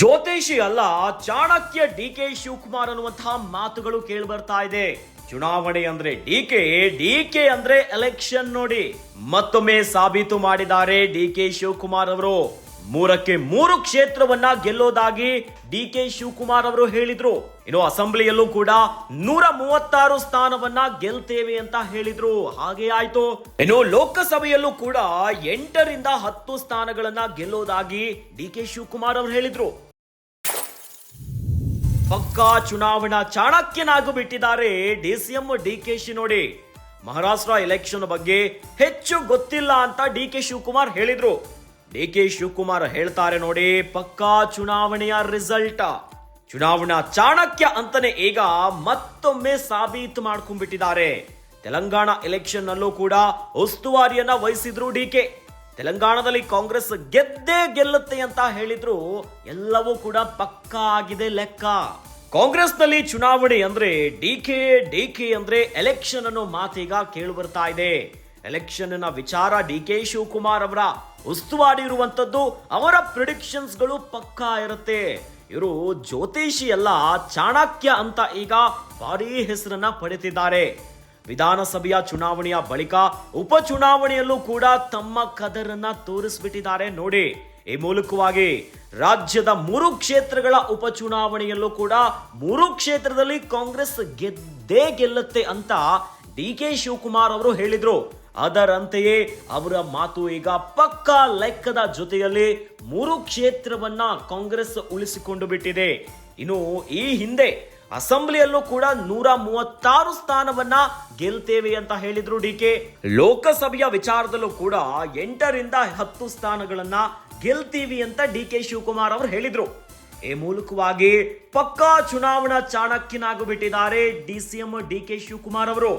ಜ್ಯೋತಿಷಿ ಅಲ್ಲ, Chanakya D K Shivakumar ಅನ್ನುವಂತಹ ಮಾತುಗಳು ಕೇಳಿ ಬರ್ತಾ ಇದೆ. ಚುನಾವಣೆ ಅಂದ್ರೆ ಡಿ ಕೆ ಡಿ ಕೆ ಅಂದ್ರೆ ಎಲೆಕ್ಷನ್ ನೋಡಿ. ಮತ್ತೊಮ್ಮೆ ಸಾಬೀತು ಮಾಡಿದ್ದಾರೆ ಡಿ ಕೆ ಶಿವಕುಮಾರ್ ಅವರು. ಮೂರಕ್ಕೆ ಮೂರು ಕ್ಷೇತ್ರವನ್ನ ಗೆಲ್ಲೋದಾಗಿ ಡಿ ಕೆ ಶಿವಕುಮಾರ್ ಅವರು ಹೇಳಿದ್ರು. ಇನ್ನು ಅಸೆಂಬ್ಲಿಯಲ್ಲೂ ಕೂಡ ನೂರ ಮೂವತ್ತಾರು ಸ್ಥಾನವನ್ನ ಗೆಲ್ತೇವೆ ಅಂತ ಹೇಳಿದ್ರು. ಹಾಗೆ ಆಯ್ತು. ಇನ್ನು ಲೋಕಸಭೆಯಲ್ಲೂ ಕೂಡ ಎಂಟರಿಂದ ಹತ್ತು ಸ್ಥಾನಗಳನ್ನ ಗೆಲ್ಲೋದಾಗಿ ಡಿ ಕೆ ಶಿವಕುಮಾರ್ ಅವರು ಹೇಳಿದ್ರು. ಪಕ್ಕಾ ಚುನಾವಣಾ ಚಾಣಕ್ಯನಾಗಿ ಬಿಟ್ಟಿದ್ದಾರೆ ಎಂ ಡಿ ಕೆ ಶಿ ನೋಡಿ. ಮಹಾರಾಷ್ಟ್ರ ಎಲೆಕ್ಷನ್ ಬಗ್ಗೆ ಹೆಚ್ಚು ಗೊತ್ತಿಲ್ಲ ಅಂತ ಡಿ ಕೆ ಶಿವಕುಮಾರ್ ಹೇಳಿದ್ರು. ಡಿ ಕೆ ಶಿವಕುಮಾರ್ ಹೇಳ್ತಾರೆ ನೋಡಿ, ಪಕ್ಕಾ ಚುನಾವಣೆಯ ರಿಸಲ್ಟ್. ಚುನಾವಣಾ ಚಾಣಕ್ಯ ಅಂತಾನೆ ಈಗ ಮತ್ತೊಮ್ಮೆ ಸಾಬೀತು ಮಾಡ್ಕೊಂಡ್ಬಿಟ್ಟಿದ್ದಾರೆ. ತೆಲಂಗಾಣ ಎಲೆಕ್ಷನ್ ನಲ್ಲೂ ಕೂಡ ಉಸ್ತುವಾರಿಯನ್ನ ವಹಿಸಿದ್ರು ಡಿ ಕೆ ತೆಲಂಗಾಣದಲ್ಲಿ ಕಾಂಗ್ರೆಸ್ ಗೆದ್ದೇ ಗೆಲ್ಲುತ್ತೆ ಅಂತ ಹೇಳಿದ್ರು ಎಲ್ಲವೂ ಕೂಡ ಪಕ್ಕಾ ಆಗಿದೆ ಲೆಕ್ಕ. ಕಾಂಗ್ರೆಸ್ನಲ್ಲಿ ಚುನಾವಣೆ ಅಂದ್ರೆ ಡಿ ಕೆ ಡಿ ಕೆ ಅಂದ್ರೆ ಎಲೆಕ್ಷನ್ ಅನ್ನೋ ಮಾತೀಗ ಕೇಳಿ ಬರ್ತಾ ಇದೆ. ಎಲೆಕ್ಷನ್ನ ವಿಚಾರ ಡಿ ಕೆ ಶಿವಕುಮಾರ್ ಅವರ ಉಸ್ತುವಾರಿ ಇರುವಂತದ್ದು ಅವರ ಪ್ರಿಡಿಕ್ಷನ್ಸ್ಗಳು ಪಕ್ಕಾ ಇರುತ್ತೆ. ಇವರು ಜ್ಯೋತಿಷಿ ಅಲ್ಲ, ಚಾಣಕ್ಯ ಅಂತ ಈಗ ಭಾರಿ ಹೆಸರನ್ನ ಪಡೆದಿದ್ದಾರೆ. ವಿಧಾನಸಭೆಯ ಚುನಾವಣೆಯ ಬಳಿಕ ಉಪಚುನಾವಣೆಯಲ್ಲೂ ಕೂಡ ತಮ್ಮ ಕದರನ್ನ ತೋರಿಸ್ಬಿಟ್ಟಿದ್ದಾರೆ. ನೋಡಿ, ಈ ಮೂಲಕವಾಗಿ ರಾಜ್ಯದ ಮೂರು ಕ್ಷೇತ್ರಗಳ ಉಪಚುನಾವಣೆಯಲ್ಲೂ ಕೂಡ ಮೂರು ಕ್ಷೇತ್ರದಲ್ಲಿ ಕಾಂಗ್ರೆಸ್ ಗೆದ್ದೇ ಗೆಲ್ಲುತ್ತೆ ಅಂತ ಡಿ ಕೆ ಶಿವಕುಮಾರ್ ಅವರು ಹೇಳಿದ್ರು. ಅದರಂತೆಯೇ ಅವರ ಮಾತು ಈಗ ಪಕ್ಕಾ ಲೆಕ್ಕದ ಜೊತೆಯಲ್ಲಿ ಮೂರು ಕ್ಷೇತ್ರವನ್ನ ಕಾಂಗ್ರೆಸ್ ಉಳಿಸಿಕೊಂಡು ಬಿಟ್ಟಿದೆ. ಇನ್ನು ಈ ಹಿಂದೆ ಅಸೆಂಬ್ಲಿಯಲ್ಲೂ ಕೂಡ ನೂರ ಮೂವತ್ತಾರು ಸ್ಥಾನವನ್ನ ಗೆಲ್ತೇವೆ ಅಂತ ಹೇಳಿದ್ರು ಡಿ ಕೆ. ಲೋಕಸಭೆಯ ವಿಚಾರದಲ್ಲೂ ಕೂಡ ಎಂಟರಿಂದ ಹತ್ತು ಸ್ಥಾನಗಳನ್ನ ಗೆಲ್ತೀವಿ ಅಂತ ಡಿ ಕೆ ಶಿವಕುಮಾರ್ ಅವರು ಹೇಳಿದ್ರು. ಈ ಮೂಲಕವಾಗಿ ಪಕ್ಕಾ ಚುನಾವಣಾ ಚಾಣಕ್ಯನಾಗಿಬಿಟ್ಟಿದ್ದಾರೆ D C M D K Shivakumar ಅವರು.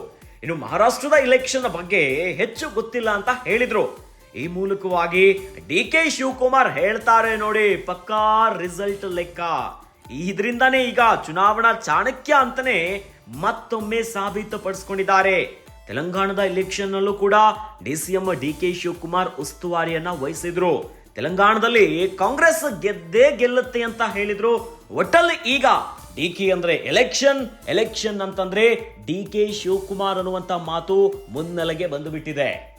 ಇನ್ನು ಮಹಾರಾಷ್ಟ್ರದ ಇಲೆಕ್ಷನ್ ಬಗ್ಗೆ ಹೆಚ್ಚು ಗೊತ್ತಿಲ್ಲ ಅಂತ ಹೇಳಿದ್ರು. ಈ ಮೂಲಕವಾಗಿ ಡಿ ಕೆ ಶಿವಕುಮಾರ್ ಹೇಳ್ತಾರೆ ನೋಡಿ ಪಕ್ಕಾ ರಿಸಲ್ಟ್ ಲೆಕ್ಕ. ಇದರಿಂದಾನೇ ಈಗ ಚುನಾವಣಾ ಚಾಣಕ್ಯ ಅಂತಾನೆ ಮತ್ತೊಮ್ಮೆ ಸಾಬೀತುಪಡಿಸಿಕೊಂಡಿದ್ದಾರೆ. ತೆಲಂಗಾಣದ ಎಲೆಕ್ಷನ್ ನಲ್ಲೂ ಕೂಡ ಎಂ ಡಿ ಕೆ ಶಿವಕುಮಾರ್ ಉಸ್ತುವಾರಿಯನ್ನ ವಹಿಸಿದ್ರು. ತೆಲಂಗಾಣದಲ್ಲಿ ಕಾಂಗ್ರೆಸ್ ಗೆದ್ದೇ ಗೆಲ್ಲುತ್ತೆ ಅಂತ ಹೇಳಿದ್ರು. ಒಟ್ಟಲ್ಲಿ ಈಗ ಡಿ ಕೆ ಅಂದ್ರೆ ಎಲೆಕ್ಷನ್ ಎಲೆಕ್ಷನ್ ಅಂತಂದ್ರೆ ಡಿ ಕೆ ಶಿವಕುಮಾರ್ ಅನ್ನುವಂತ ಮಾತು ಮುನ್ನೆಲೆಗೆ ಬಂದು ಬಿಟ್ಟಿದೆ